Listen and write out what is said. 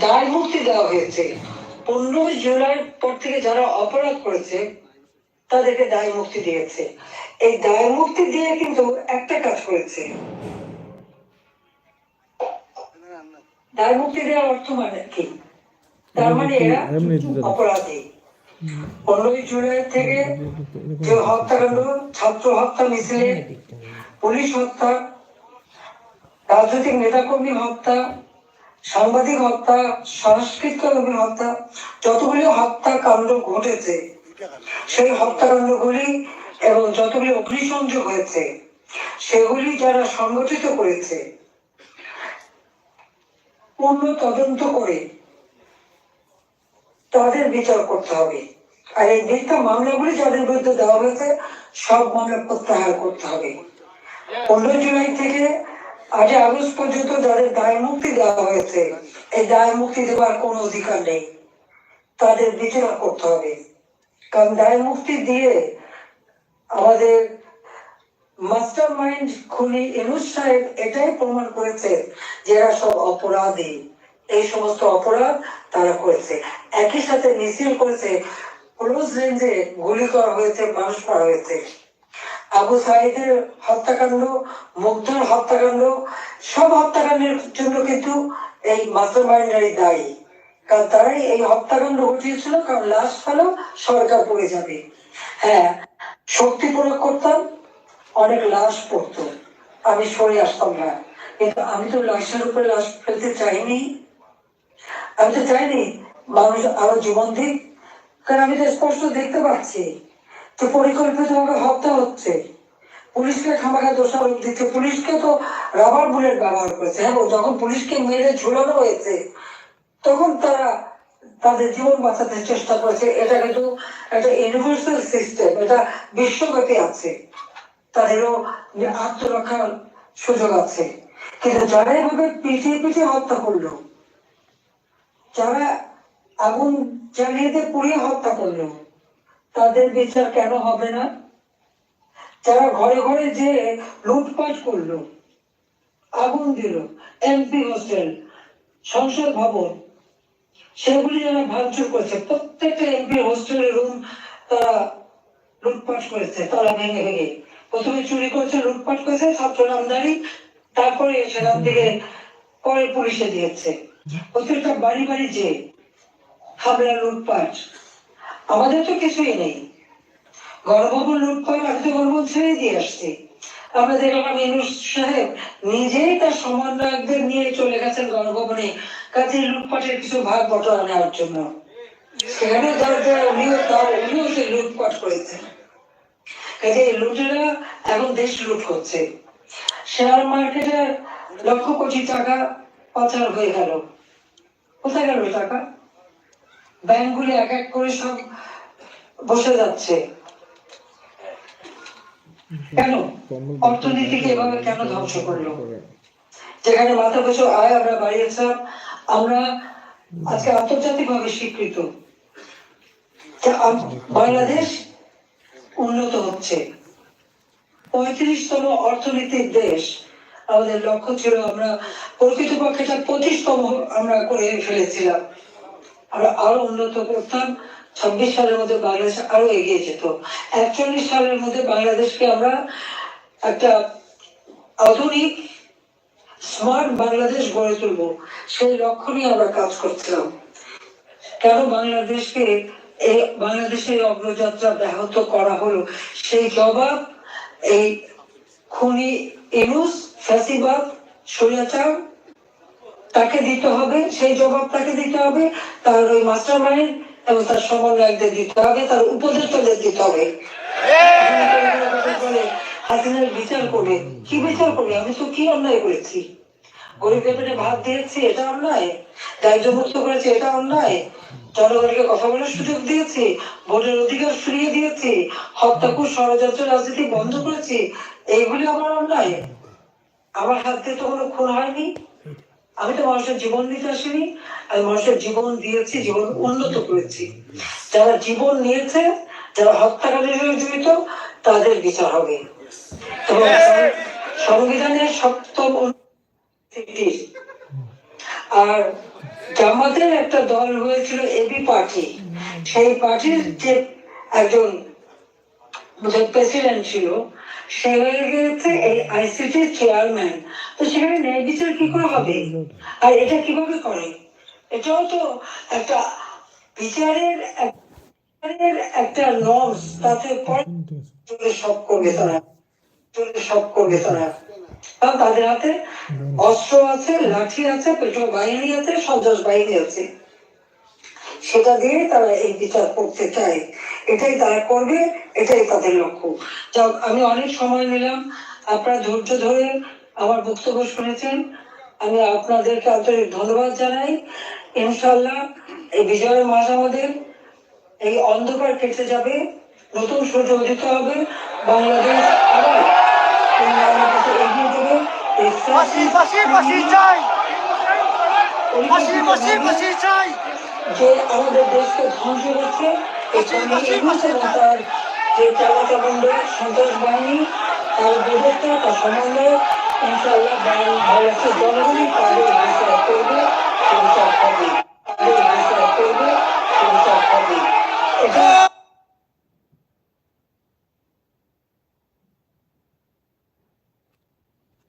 দায় মুক্তি দেওয়া হয়েছে। পনেরোই জুলাইয়ের পর থেকে যারা অপরাধ করেছে তাদেরকে দায় মুক্তি দিয়েছে। এই দায় মুক্তি দিয়ে কিন্তু একটা কাজ করেছে। দায় মুক্তি দেওয়ার অর্থ মানে কি? তার মানে এরা। অপরাধী। পনেরোই জুলাই থেকে যে হত্যাকাণ্ড ছাত্র হত্যা মিছিলে পুলিশ হত্যা রাজনৈতিক নেতাকর্মী হত্যা সাংবাদিক হত্যা, সাংস্কৃতিক কর্মী হত্যা, যতগুলি হত্যাকাণ্ড ঘটেছে, সেই হত্যাকাণ্ডগুলি এবং যতগুলি অগ্নিসংযোগ হয়েছে, সেগুলি যারা সংগঠিত করেছে, পূর্ণ তদন্ত করে তাদের বিচার করতে হবে। আর এই মিথ্যা মামলাগুলি যাদের বিরুদ্ধে দেওয়া হয়েছে, সব মামলা প্রত্যাহার করতে হবে। পনেরো জুলাই থেকে আজ আগস্ট পর্যন্ত যাদের দায় মুক্তি দেওয়া হয়েছে, এই দায় মুক্তি দেওয়ার কোনো অধিকার নেই। তাদের বিচার করতে হবে। কারণ দায় মুক্তি দিয়ে আমাদের মাস্টার মাইন্ড খুনি এনুস সাহেব এটাই প্রমাণ করেছে যে এরা সব অপরাধী। এই সমস্ত অপরাধ তারা করেছে। একই সাথে মিছিল করেছে। ক্লোজ রেঞ্জে গুলি করা হয়েছে, মানুষ মারা হয়েছে। আবু সাইদের হত্যাকাণ্ড, মুগ্ধর হত্যাকাণ্ড, সব হত্যাকাণ্ডের জন্য কিন্তু এই মাস্টার মাইন্ডারই দায়ী। কারণ তারাই এই হত্যাকাণ্ড ঘটিয়েছিল, কারণ লাশ ফেলো সরকার পড়ে যাবে। হ্যাঁ শক্তি প্রয়োগ করতাম, অনেক লাশ পড়তো। আমি সরে আসতাম না। কিন্তু আমি তো লাশের উপরে লাশ ফেলতে চাইনি। আমি তো চাইনি মানুষ আরও জীবন দিক কারণ আমি তো স্পষ্ট দেখতে পাচ্ছি। যে পরিকল্পিতভাবে হত্যা হচ্ছে। পুলিশকে খামাখা দোষারোপ দিচ্ছে। পুলিশকে তো রাবার বুলেট ব্যবহার করেছে। এবং যখন পুলিশকে মেরে ঝুলানো হয়েছে, তখন তারা তাদের জীবন বাঁচাতে চেষ্টা করেছে। এটা কিন্তু একটা ইউনিভার্সাল সিস্টেম এটা বিশ্বব্যাপী আছে। তাদেরও আত্মরক্ষার সুযোগ আছে। কিন্তু যারা এভাবে পিছিয়ে পিছিয়ে হত্যা করল, যারা আগুন জ্বালিয়ে দিয়ে পুড়িয়ে হত্যা করল তাদের বিচার কেন হবে না? যারা ঘরে ঘরে যে লুটপাট করল, আগুন দিল, এমপি হোস্টেল সংসদ ভবন, সেগুলি যারা ভাঙচুর করেছে, প্রত্যেকটা এমপি হোস্টেলের রুম তারা লুটপাট করেছে, তারা ভেঙে ভেঙে। প্রথমে চুরি করেছে, লুটপাট করেছে, ছাত্র নামদারি, তারপরে সেখান থেকে পরে পুলিশে দিয়েছে। প্রত্যেকটা বাড়ি বাড়ি যে হামলা লুটপাট আমাদের তো কিছুই নেই। গণভবন লুটপাট আমি তো ছেড়ে দিয়ে আসছি। আমরা দেখলাম ইনুস সাহেব নিজেই তার সমন্বয়কদের নিয়ে চলে গেছেন গণভবনে। কাজে লুটপাটের কিছু ভাগ বটরা নেওয়ার জন্য। সেখানে যার উনিও তার উনিও সে লুটপাট করেছেন কাজে এই লুটেরা এখন দেশ লুট করছে। শেয়ার মার্কেটে লক্ষ কোটি টাকা পাচার হয়ে গেল। কোথায় গেল টাকা? ব্যাংকগুলি এক এক করে সব বসে যাচ্ছে। কেন? অর্থনীতিকে এভাবে কেন ধ্বংস করল? যেখানে মাথা পিছু আয় আমরা বাড়িয়েছিলাম, আমরা আজকে আন্তর্জাতিক ভাবে স্বীকৃত বাংলাদেশ উন্নত হচ্ছে। পঁয়ত্রিশতম অর্থনীতির দেশ। আমাদের লক্ষ্য ছিল আমরা প্রকৃতপক্ষে এটা পঁচিশতম আমরা করে ফেলেছিলাম। আমরা আরও উন্নত করতাম। ছাব্বিশ সালের মধ্যে বাংলাদেশ আরও এগিয়ে যেত। একচল্লিশ সালের মধ্যে বাংলাদেশকে আমরা একটা আধুনিক, স্মার্ট বাংলাদেশ গড়ে তুলবো। সেই লক্ষ্য নিয়ে আমরা কাজ করছিলাম। কেন বাংলাদেশকে এই, বাংলাদেশের অগ্রযাত্রা ব্যাহত করা হলো? সেই জবাব এই খুনি ইনুস, ফ্যাসিবাদ, স্বৈরাচার তাকে দিতে হবে, সেই জবাব তাকে দিতে হবে, তার ওই মাস্টার মাইন্ড এবং তার সমন্বয়কদের দিতে হবে, তার উপদেষ্টাদের দিতে হবে। হাসিনার বিচার করবে। কি বিচার করবে? আমি তো কি অন্যায় করেছি? গরিবের পেটে ভাত দিয়েছি, এটা অন্যায়? দারিদ্র মুক্ত করেছি, এটা অন্যায়? জনগণকে কথা বলার সুযোগ দিয়েছি, ভোটের অধিকার ফিরিয়ে দিয়েছি হত্যাকুর ষড়যন্ত্র রাজনীতি বন্ধ করেছি, এইগুলি আমার অন্যায়। আমার হাত দিয়ে তো কোনো খুন হয়নি। আমি তো মানুষের জীবন দিতে আসিনি আমি মানুষের জীবন দিয়েছি জীবন উন্নত করেছি। যারা জীবন নিয়েছে যারা হত্যাকাণ্ডের সঙ্গে জড়িত তাদের বিচার হবে। এবং সংবিধানের সপ্তম অনুচ্ছেদটির আর জামাতের একটা দল হয়েছিল এবি পার্টি। সেই পার্টির যে একজন বোধহয় প্রেসিডেন্ট ছিল, সে হয়ে এই আইসিটির চেয়ারম্যান তো সেখানে ন্যায় বিচার কি করে হবে? আর এটা কীভাবে করে? এটাও তো একটা বিচারের একটা নর্মস তাতে চলে সব করবে তারা। চলে সব করবে তারা। কারণ তাদের হাতে অস্ত্র আছে, লাঠি আছে, পেট্রোল বাহিনী আছে, সন্ত্রাস বাহিনী আছে। সেটা দিয়ে তারা এই বিচার করতে চায়। এটাই তারা করবে এটাই তাদের লক্ষ্য। যাক আমি অনেক সময় নিলাম। আপনারা ধৈর্য ধরে আমার বক্তব্য শুনেছেন। আমি আপনাদেরকে আন্তরিক ধন্যবাদ জানাই। ইনশাল্লাহ এই বিজয়ের মাস আমাদের এই অন্ধকার কেটে যাবে। নতুন সূর্য উদিত হবে। বাংলাদেশ আবার এগিয়ে ফাঁসি চাই। চাই। যে আমাদের দেশকে ধ্বংস করছে এখানে এগুলো এবং তার যে চালাকা মন্ডল সন্ত্রাস বাহিনী, তার ব্যবস্থা তার সমন্বয় ইনশাল্লাহ বাংলাদেশের জনগণই পাবে